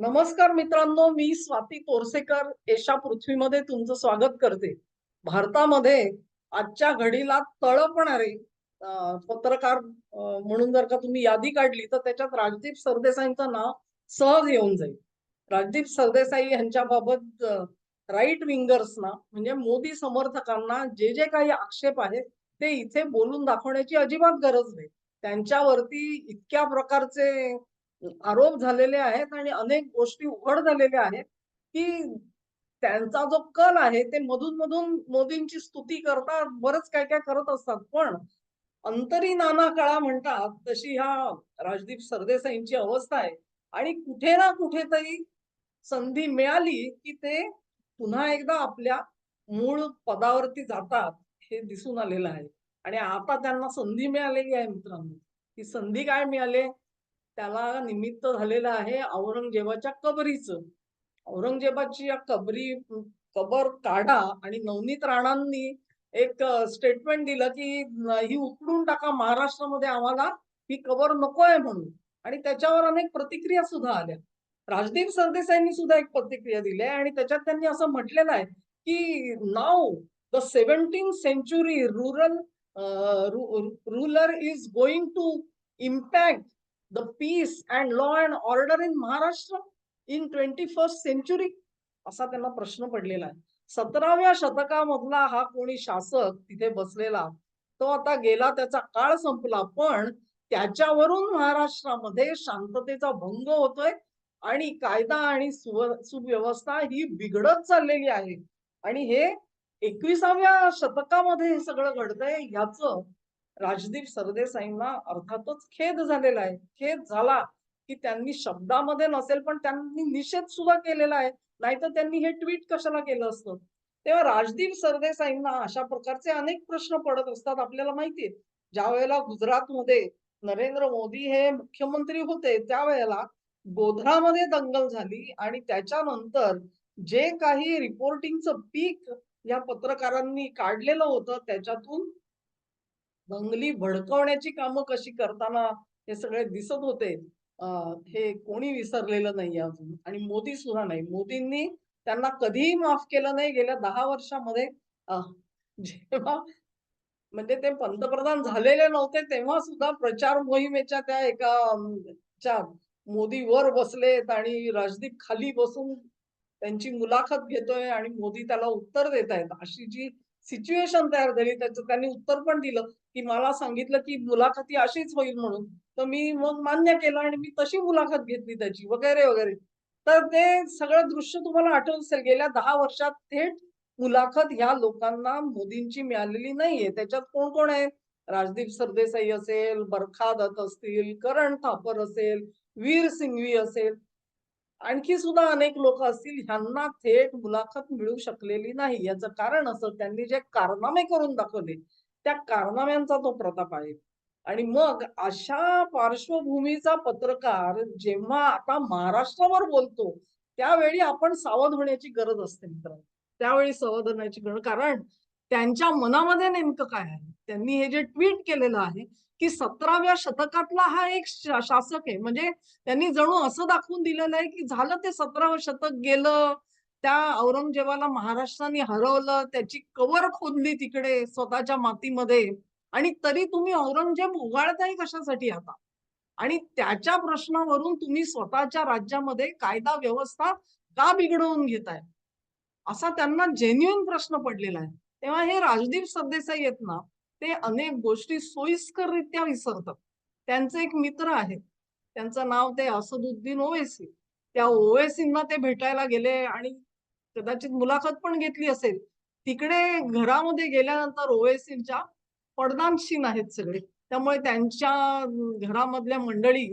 नमस्कार मित्रांनो मी स्वाती तोरसेकर एशा पृथ्वीमध्ये तुमचं स्वागत करते. भारतामध्ये आजच्या घडीला तळपणारे पत्रकार म्हणून जर का तुम्ही यादी काढली तर त्याच्यात राजदीप सरदेसाईंचं नाव सहज येऊन जाईल. राजदीप सरदेसाई यांच्या बाबत राईट विंगर्सना म्हणजे मोदी समर्थकांना जे जे काही आक्षेप आहेत ते इथे बोलून दाखवण्याची अजिबात गरज नाही. त्यांच्यावरती इतक्या प्रकारचे आरोप झालेले आहेत आणि अनेक गोष्टी उघड झालेल्या आहेत की त्यांचा जो कल आहे ते मधून मधून मोदींची स्तुती करतात बरंच काय काय करत असतात. पण अंतरी नाना कळा म्हणतात तशी ह्या राजदीप सरदेसाईंची अवस्था आहे. आणि कुठे ना कुठेतरी संधी मिळाली की ते पुन्हा एकदा आपल्या मूळ पदावरती जातात हे दिसून आलेलं आहे. आणि आता त्यांना संधी मिळालेली आहे मित्रांनो. ही संधी काय मिळाली? त्याला निमित्त झालेलं आहे औरंगजेबाच्या कबरीचं. औरंगजेबाची या कबरी कबर काढा आणि नवनीत राणांनी एक स्टेटमेंट दिलं की ही उकडून टाका महाराष्ट्रामध्ये आम्हाला ही कबर नको आहे म्हणून. आणि त्याच्यावर अनेक प्रतिक्रिया सुद्धा आल्या. राजदीप सरदेसाईंनी सुद्धा एक प्रतिक्रिया दिली आहे आणि त्याच्यात त्यांनी असं म्हटलेलं आहे की नाव the seventeen century rural rural is going to impact the peace and law and order in Maharashtra in twenty first असा त्यांना प्रश्न पडलेला आहे. सतराव्या शतकामधला हा कोणी शासक तिथे बसलेला तो आता गेला त्याचा काळ संपला पण त्याच्यावरून महाराष्ट्रामध्ये शांततेचा भंग होतोय आणि कायदा आणि सुव- सुव्यवस्था ही बिघडत चाललेली आहे. आणि हे एकविसाव्या शतकामध्ये हे सगळं घडतंय ह्याचं राजदीप सरदेसाईंना अर्थातच खेद झालेला आहे. खेद झाला की त्यांनी शब्दामध्ये नसेल पण त्यांनी निषेध सुद्धा केलेला आहे. नाहीतर त्यांनी हे ट्विट कशाला केलं असतं? तेव्हा राजदीप सरदेसाईंना अशा प्रकारचे अनेक प्रश्न पडत असतात आपल्याला माहितीये. ज्या वेळेला गुजरातमध्ये नरेंद्र मोदी हे मुख्यमंत्री होते त्यावेळेला गोधरामध्ये दंगल झाली आणि त्याच्यानंतर जे काही रिपोर्टिंगचं पीक या पत्रकारांनी काढलेलं होतं त्याच्यातून दंगली भडकवण्याची कामं कशी करताना हे सगळे दिसत होते हे कोणी विसरलेलं नाही अजून आणि मोदी सुद्धा नाही. मोदींनी त्यांना कधीही माफ केलं नाही. गेल्या दहा वर्षामध्ये जेव्हा म्हणजे ते पंतप्रधान झालेले नव्हते तेव्हा सुद्धा प्रचार मोहिमेच्या त्या एका च्या मोदी वर बसलेत आणि राजदीप खाली बसून त्यांची मुलाखत घेतोय आणि मोदी त्याला उत्तर देत आहेत अशी जी सिच्युएशन तयार झाली त्याचं त्यांनी उत्तर पण दिलं की मला सांगितलं की मुलाखती अशीच होईल म्हणून. तर मी मग मान्य केलं आणि मी तशी मुलाखत घेतली त्याची वगैरे वगैरे. तर ते सगळं दृश्य तुम्हाला आठवत असेल गेल्या दहा वर्षात थेट मुलाखत ह्या लोकांना मोदींची मिळालेली नाहीये. त्याच्यात कोण कोण आहे? राजदीप सरदेसाई असेल बरखा दत्त असतील करण थापर असेल वीर सिंघवी असेल. आणखी सुद्धा अनेक लोक असतील ह्यांना थेट मुलाखत मिळू शकलेली नाही. याचं कारण असं त्यांनी जे कारनामे करून दाखवले त्या कारनाम्यांचा तो प्रताप आहे. आणि मग अशा पार्श्वभूमीचा पत्रकार जेव्हा आता महाराष्ट्रावर बोलतो त्यावेळी आपण सावध होण्याची गरज असते मित्रांनो. त्यावेळी सावध होण्याची गरज कारण त्यांच्या मनामध्ये नेमकं काय आहे? त्यांनी हे जे ट्विट केलेलं आहे की सतराव्या शतकातला हा एक शासक आहे. म्हणजे त्यांनी जणू असं दाखवून दिलेलं आहे की झालं ते सतरावं शतक गेलं त्या औरंगजेबाला महाराष्ट्राने हरवलं त्याची कवर खोदली तिकडे स्वतःच्या मातीमध्ये. आणि तरी तुम्ही औरंगजेब उगाळताय कशासाठी आता? आणि त्याच्या प्रश्नावरून तुम्ही स्वतःच्या राज्यामध्ये कायदा व्यवस्था का बिघडवून घेताय? असा त्यांना जेन्युइन प्रश्न पडलेला आहे. तेव्हा हे राजदीप सरदेसाई आहेत ना ते अनेक गोष्टी सोयीस्कररित्या विसरतात. त्यांचे एक मित्र आहेत. त्यांचं नाव ते असदुद्दीन ओवेसी. त्या ओवेसींना ते भेटायला गेले आणि कदाचित मुलाखत पण घेतली असेल. तिकडे घरामध्ये गेल्यानंतर ओवेसींच्या पडदानशीन आहेत सगळे. त्यामुळे त्यांच्या घरामधल्या मंडळी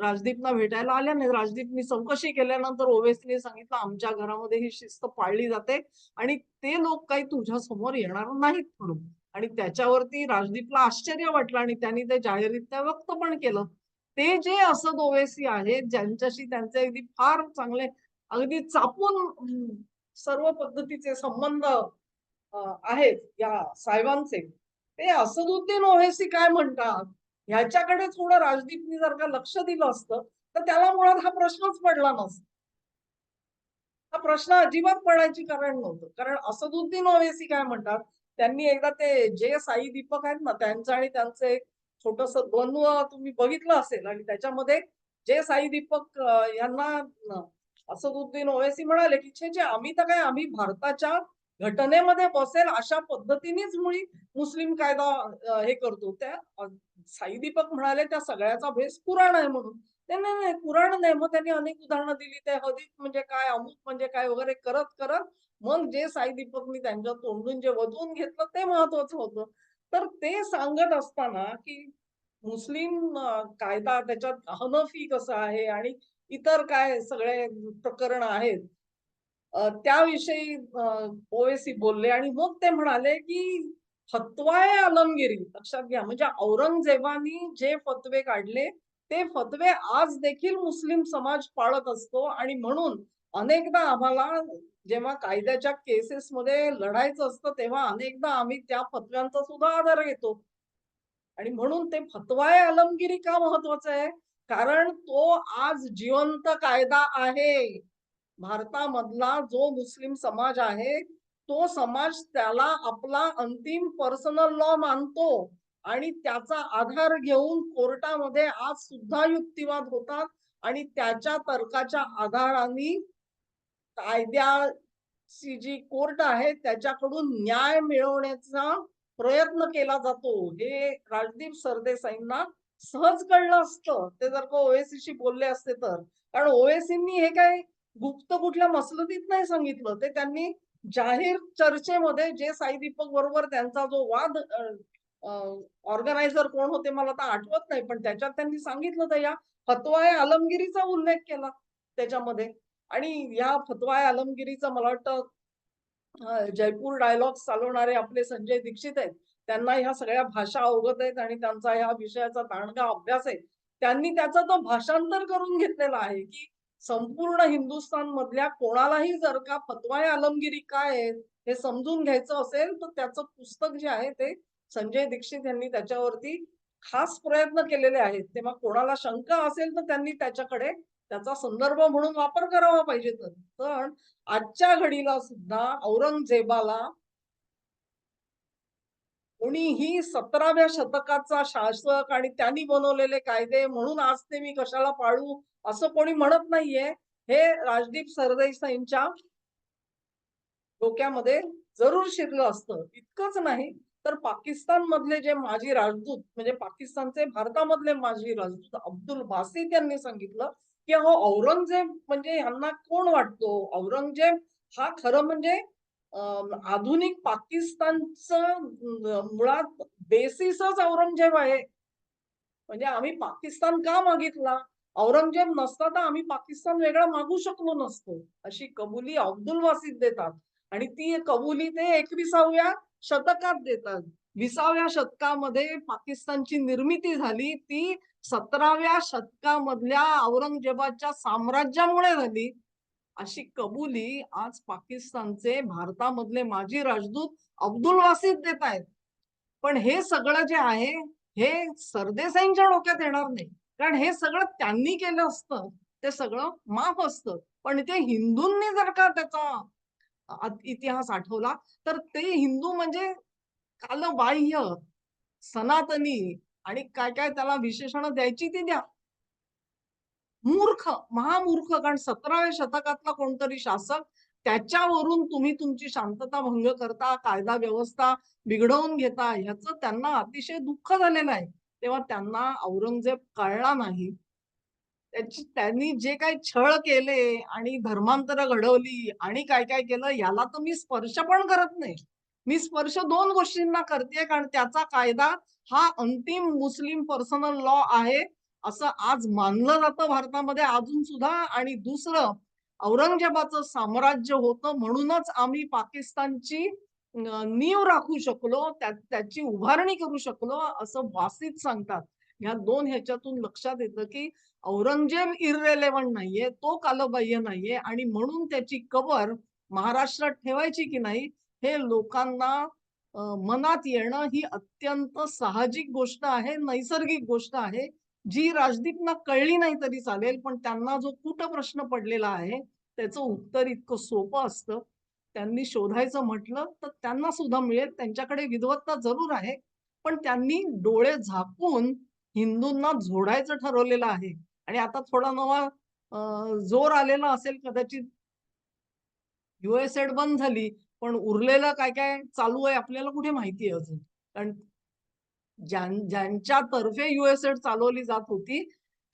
राजदीपना भेटायला आल्या नाही राजदीपनी चौकशी केल्यानंतर ओवेसीने सांगितलं आमच्या घरामध्ये ही शिस्त पाळली जाते आणि ते लोक काही तुझ्या समोर येणार नाहीत म्हणून. आणि त्याच्यावरती राजदीपला आश्चर्य वाटलं आणि त्यांनी ते जाहीररित्या व्यक्त पण केलं. ते जे असद ओवेसी आहेत ज्यांच्याशी त्यांचे अगदी फार चांगले अगदी चापून सर्व पद्धतीचे संबंध आहेत या साहेबांचे ते असदुद्दीन ओवेसी काय म्हणतात? ह्याच्याकडे थोडं राजदीपनी जर का लक्ष दिलं असतं तर त्याला मुळात हा प्रश्नच पडला नसता. हा प्रश्न अजिबात पडायची कारण नव्हतं. कारण असदुद्दीन ओवेसी काय म्हणतात? त्यांनी एकदा ते जे साई दीपक आहेत ना त्यांचं आणि त्यांचं एक छोटस द्वंद्व तुम्ही बघितलं असेल आणि त्याच्यामध्ये जे साई दीपक यांना असदुद्दीन ओवेसी म्हणाले की छे छे आम्ही तर काय आम्ही भारताच्या घटनेमध्ये बसेल अशा पद्धतीनेच मुळी मुस्लिम कायदा हे करतो. त्या साई दीपक म्हणाले त्या सगळ्याचा भेस पुराण आहे म्हणून. ते नाही नाही पुराण नाही. मग त्यांनी अनेक उदाहरणं दिली. ते हदीत म्हणजे काय अमुक म्हणजे काय वगैरे करत करत मग जे साई दीपकनी त्यांच्या तोंडून जे वधवून घेतलं ते महत्वाचं होतं. तर ते सांगत असताना की मुस्लिम कायदा त्याच्यात हनफी कसं आहे आणि इतर काय सगळे प्रकरण आहेत त्याविषयी ओवेसी बोलले आणि मग ते म्हणाले की फतवाय आलमगिरी लक्षात घ्या. म्हणजे औरंगजेबानी जे फतवे काढले ते फतवे आज देखील मुस्लिम समाज पाळत असतो आणि म्हणून अनेकदा आम्हाला जेव्हा कायद्याच्या केसेस मध्ये लढायचं असतं तेव्हा अनेकदा आम्ही त्या फतव्यांचा सुद्धा आधार घेतो. आणि म्हणून ते फतवाय आलमगिरी का महत्वाचं आहे? कारण तो आज जिवंत कायदा आहे. भारतामधला जो मुस्लिम समाज आहे तो समाज त्याला आपला अंतिम पर्सनल लॉ मानतो आणि त्याचा आधार घेऊन कोर्टामध्ये आज सुद्धा युक्तिवाद होतात आणि त्याच्या तर्काच्या आधाराने कायद्याची जी कोर्ट आहे त्याच्याकडून न्याय मिळवण्याचा प्रयत्न केला जातो. हे राजदीप सरदेसाईंना सहज कळलं असतं. ते जर का ओएसीशी बोलले असते तर. कारण ओएसींनी हे काय गुप्त कुठल्या मसलतीत नाही सांगितलं. ते त्यांनी जाहीर चर्चेमध्ये जे साई दीपक बरोबर त्यांचा जो वाद ऑर्गनायझर कोण होते मला तर आठवत नाही पण त्याच्यात त्यांनी सांगितलं तर या फतवाय आलमगिरीचा उल्लेख केला त्याच्यामध्ये. आणि या फतवाय आलमगिरीचा मला वाटतं जयपूर डायलॉग चालवणारे आपले संजय दीक्षित आहेत त्यांना ह्या सगळ्या भाषा अवगत आहेत आणि त्यांचा ह्या विषयाचा ताणगा अभ्यास आहे. त्यांनी त्याचा तो भाषांतर करून घेतलेला आहे की संपूर्ण हिंदुस्थान मधल्या कोणालाही जर का फतवाय आलमगिरी काय आहे हे समजून घ्यायचं असेल तर त्याचं पुस्तक जे आहे ते संजय दीक्षित यांनी त्याच्यावरती खास प्रयत्न केलेले आहेत. तेव्हा कोणाला शंका असेल तर त्यांनी त्याच्याकडे त्याचा संदर्भ म्हणून वापर करावा पाहिजे. तर पण आजच्या घडीला सुद्धा औरंगजेबाला कुणीही सतराव्या शतकाचा शासक आणि त्यांनी बनवलेले कायदे म्हणून आज ते मी कशाला पाळू असं कोणी म्हणत नाहीये. हे राजदीप सरदेसाईंच्या डोक्यामध्ये जरूर शिरलं असतं. इतकंच नाही तर पाकिस्तान मधले जे माजी राजदूत म्हणजे पाकिस्तानचे भारतामधले माजी राजदूत अब्दुल बासित यांनी सांगितलं की हो औरंगजेब म्हणजे ह्यांना कोण वाटतो? औरंगजेब हा खरं म्हणजे आधुनिक पाकिस्तानचं मुळात बेसिसच औरंगजेब आहे. म्हणजे आम्ही पाकिस्तान का मागितला? औरंगजेब नसता तर आम्ही पाकिस्तान वेगळा मागू शकलो नसतो अशी कबुली अब्दुल वासिद देतात. आणि ती कबुली ते एकविसाव्या शतकात देतात. विसाव्या शतकामध्ये पाकिस्तानची निर्मिती झाली ती सतराव्या शतकामधल्या औरंगजेबाच्या साम्राज्यामुळे झाली. अशी कबुली आज पाकिस्तानचे भारतामधले माजी राजदूत अब्दुल वासिद देत आहेत. पण हे सगळं जे आहे हे सरदेसाईंच्या डोक्यात येणार नाही. कारण हे सगळं त्यांनी केलं असतं ते सगळं माफ असतं. पण ते हिंदूंनी जर का त्याचा इतिहास आठवला तर ते हिंदू म्हणजे कालबाह्य सनातनी आणि काय काय त्याला विशेषण द्यायची ती द्या. मूर्ख महामूर्ख. कारण सतराव्या शतकातला कोणतरी शासक त्याच्यावरून तुम्ही तुमची शांतता भंग करता कायदा व्यवस्था बिघडवून घेता ह्याच त्यांना अतिशय दुःख झालेलं आहे. तेव्हा त्यांना औरंगजेब कळला नाही. त्याची त्यांनी जे काही छळ केले आणि धर्मांतर घडवली आणि काय काय केलं याला तर मी स्पर्श पण करत नाही. मी स्पर्श दोन गोष्टींना करते कारण त्याचा कायदा हा अंतिम मुस्लिम पर्सनल लॉ आहे. असं आज मानलं जातं भारतामध्ये अजून सुद्धा. आणि दुसरं औरंगजेबाचं साम्राज्य होतं म्हणूनच आम्ही पाकिस्तानची नीव राखू शकलो त्या- त्याची उभारणी करू शकलो असं वासित सांगतात. ह्या दोन ह्याच्यातून लक्षात येतं की औरंगजेब इररेलेवंट नाहीये तो कालबाह्य नाहीये. आणि म्हणून त्याची कबर महाराष्ट्रात ठेवायची की नाही हे लोकांना मनात येणं ही अत्यंत साहजिक गोष्ट आहे नैसर्गिक गोष्ट आहे. जी राजदीपना कळली नाही तरी चालेल पण त्यांना जो कुट प्रश्न पडलेला आहे त्याचं उत्तर इतकं सोपं असतं. त्यांनी शोधायचं म्हटलं तर त्यांना सुद्धा मिळेल. त्यांच्याकडे विद्वत्ता जरूर आहे पण त्यांनी डोळे झाकून हिंदूंना झोडायचं ठरवलेलं आहे. आणि आता थोडा नवा जोर आलेला असेल कदाचित. युएसएड बंद झाली पण उरलेलं काय काय चालू आहे आपल्याला कुठे माहिती आहे अजून? कारण ज्यांच्या तर्फे युएसएड चालवली जात होती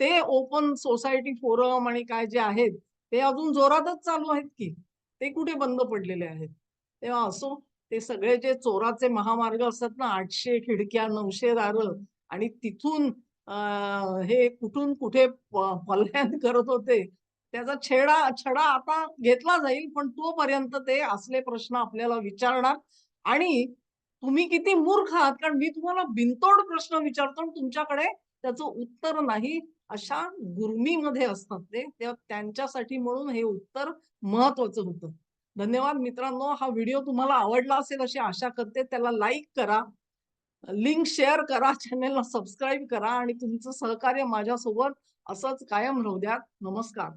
ते ओपन सोसायटी फोरम आणि काय जे आहेत ते अजून जोरातच चालू आहेत की ते कुठे बंद पडलेले आहेत? तेव्हा असो ते सगळे जे चोराचे महामार्ग असतात ना आठशे खिडक्या नऊशे दारं आणि तिथून हे कुठून कुठे पलायन करत होते त्याचा छेडा छडा आता घेतला जाईल पण तोपर्यंत ते असले प्रश्न आपल्याला विचारणार आणि तुम्ही किती मूर्ख आहात? कारण मी तुम्हाला बिनतोड प्रश्न विचारतो आणि तुमच्याकडे त्याचं उत्तर नाही. अशा गुर्मीमध्ये असतात ते. तेव्हा त्यांच्यासाठी म्हणून हे उत्तर महत्वाचं होतं. धन्यवाद मित्रांनो. हा व्हिडिओ तुम्हाला आवडला असेल अशी आशा करते. त्याला लाईक करा. लिंक शेअर करा. चॅनेलला सबस्क्राईब करा आणि तुमचं सहकार्य माझ्यासोबत असंच कायम राहू द्या नमस्कार.